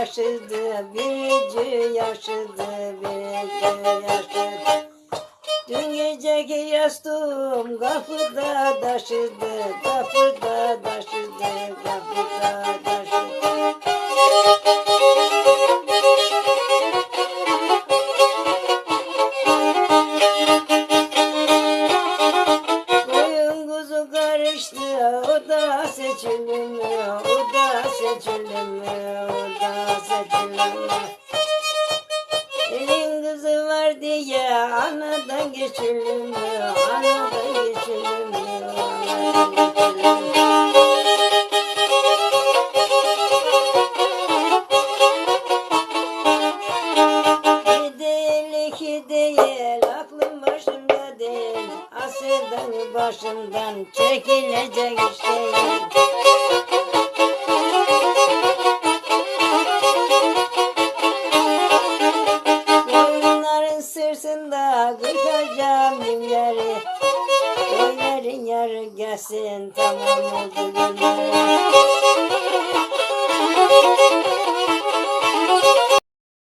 yaşadı, biricı yaşadı, biricı yaşadı. Dün geceki yastığım kapıda taşıdı, kapıda taşıdı. O da seçilmiyor, o da seçilmiyor, o da seçilmiyor. Elin kızı var diye anadan geçilmiyor, anadan başımdan çekilecek iş değil Koyunların sırtında kırkacağım günleri Koyunların yarı gelsin tamam oldu günleri